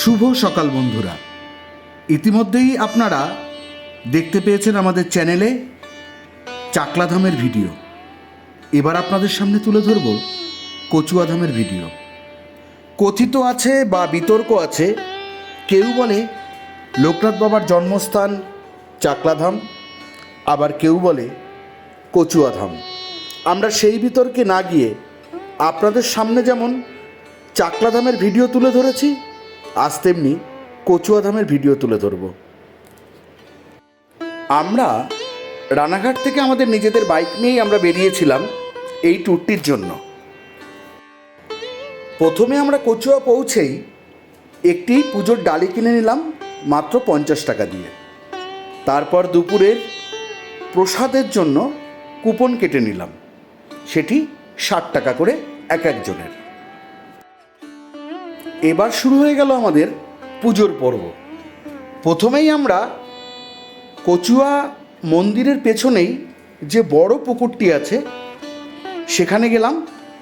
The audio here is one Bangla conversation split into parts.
শুভ সকাল বন্ধুরা। ইতিমধ্যেই আপনারা দেখতে পেয়েছেন আমাদের চ্যানেলে চাকলাধামের ভিডিও। এবার আপনাদের সামনে তুলে ধরব কচুয়াধামের ভিডিও। কথিত আছে বা বিতর্ক আছে, কেউ বলে লোকনাথ বাবার জন্মস্থান চাকলাধাম, আবার কেউ বলে কচুয়াধাম। আমরা সেই বিতর্কে না গিয়ে আপনাদের সামনে যেমন চাকলাধামের ভিডিও তুলে ধরেছি আজ তেমনি কচুয়াধামের ভিডিও তুলে ধরব। আমরা রানাঘাট থেকে আমাদের নিজেদের বাইক নিয়েই আমরা বেরিয়েছিলাম এই ট্যুরটির জন্য। প্রথমে আমরা কচুয়া পৌঁছেই একটি পুজোর ডালি কিনে নিলাম মাত্র পঞ্চাশ টাকা দিয়ে। তারপর দুপুরের প্রসাদের জন্য কুপন কেটে নিলাম। সেটি ষাট টাকা করে এক একজনের। এবার শুরু হয়ে গেল আমাদের পুজোর পর্ব। প্রথমেই আমরা কচুয়া মন্দিরের পেছনেই যে বড় পুকুরটি আছে, সেখানে গেলাম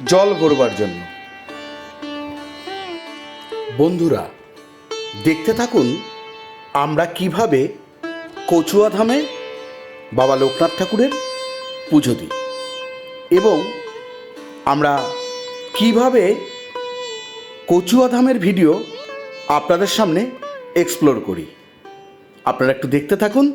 জল ভরবার জন্য। বন্ধুরা, দেখতে থাকুন আমরা কীভাবে কচুয়া ধামে বাবা লোকনাথ ঠাকুরের পুজো দিই এবং আমরা কীভাবে কচুয়া ধামের ভিডিও আপনাদের সামনে এক্সপ্লোর করি। আপনারা একটু দেখতে থাকুন।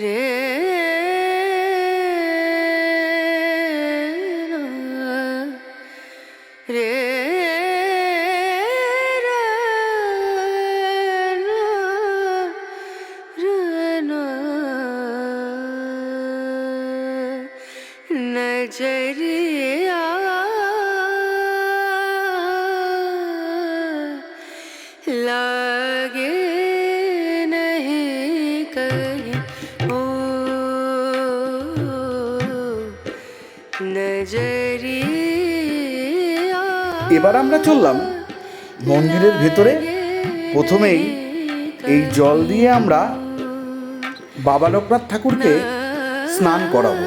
रना রে নজরিয়া লা এবার আমরা চললাম মন্দিরের ভেতরে। প্রথমেই এই জল দিয়ে আমরা বাবা লোকনাথ ঠাকুরকে স্নান করাবো।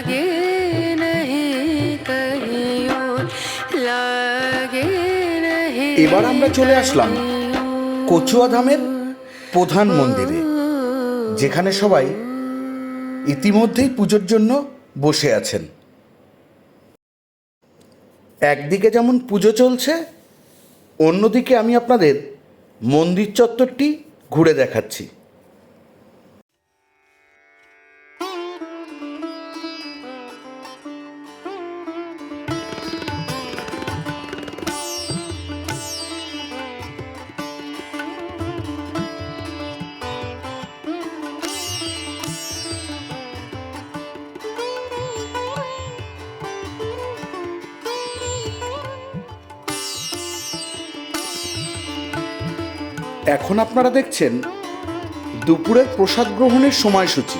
लागे नहीं कहीं और लागे नहीं এবার আমরা চলে আসলাম কচুয়া ধামের প্রধান মন্দিরে যেখানে সবাই ইতিমধ্যেই পুজোর জন্য বসে আছেন একদিকে যেমন পুজো চলছে অন্যদিকে আমি আপনাদের মন্দির চত্বরটি ঘুরে দেখাচ্ছি এখন আপনারা দেখছেন দুপুরের প্রসাদ গ্রহণের সময়সূচি।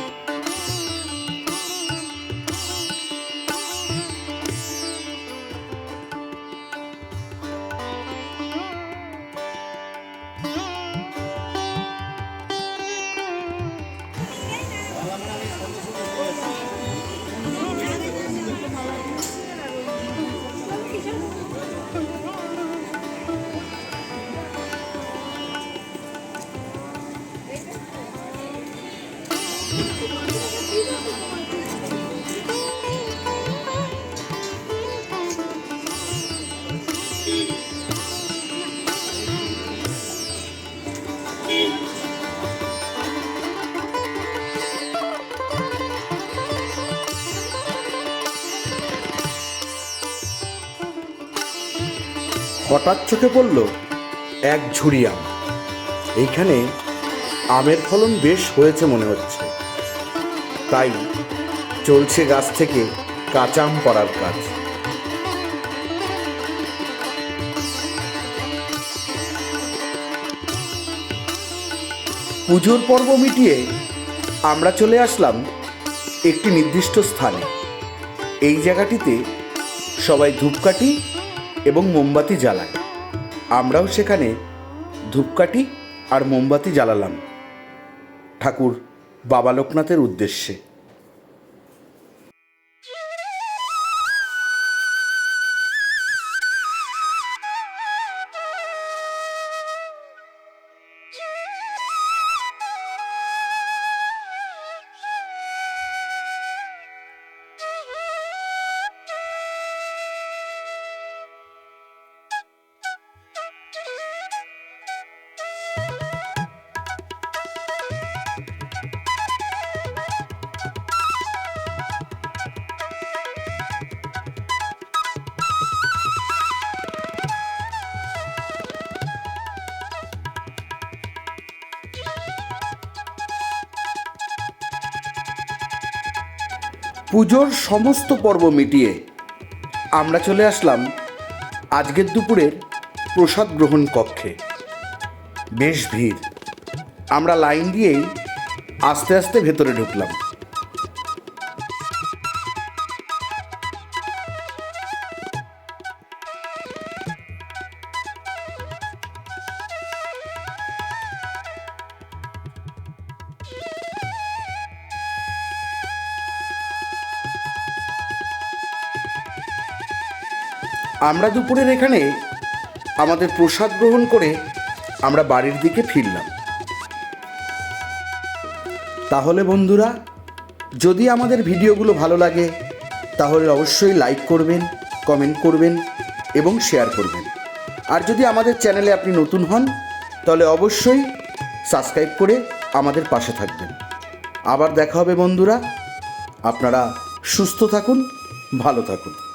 হঠাৎ চোখে পড়ল এক ঝুড়ি আম। এইখানে আমের ফলন বেশ হয়েছে মনে হচ্ছে। তাই চলছে গাছ থেকে কাঁচা আম পড়ার কাজ। পুজোর পর্ব মিটিয়ে আমরা চলে আসলাম একটি নির্দিষ্ট স্থানে। এই জায়গাটিতে সবাই ধূপকাঠি এবং মোমবাতি জ্বালায়। আমরাও সেখানে ধূপকাঠি আর মোমবাতি জ্বালালাম। ঠাকুর বাবা লোকনাথের উদ্দেশ্যে। পুজোর সমস্ত পর্ব মিটিয়ে আমরা চলে আসলাম আজকের দুপুরের প্রসাদ গ্রহণ কক্ষে। বেশ ভিড়। আমরা লাইন দিয়েই আস্তে আস্তে ভেতরে ঢুকলাম। আমরা দুপুরের এখানে আমাদের প্রসাদ গ্রহণ করে আমরা বাড়ির দিকে ফিরলাম। তাহলে বন্ধুরা, যদি আমাদের ভিডিওগুলো ভালো লাগে, তাহলে অবশ্যই লাইক করবেন কমেন্ট করবেন এবং শেয়ার করবেন। আর যদি আমাদের চ্যানেলে আপনি নতুন হন, তাহলে অবশ্যই সাবস্ক্রাইব করে আমাদের পাশে থাকবেন। আবার দেখা হবে বন্ধুরা, আপনারা সুস্থ থাকুন, ভালো থাকুন।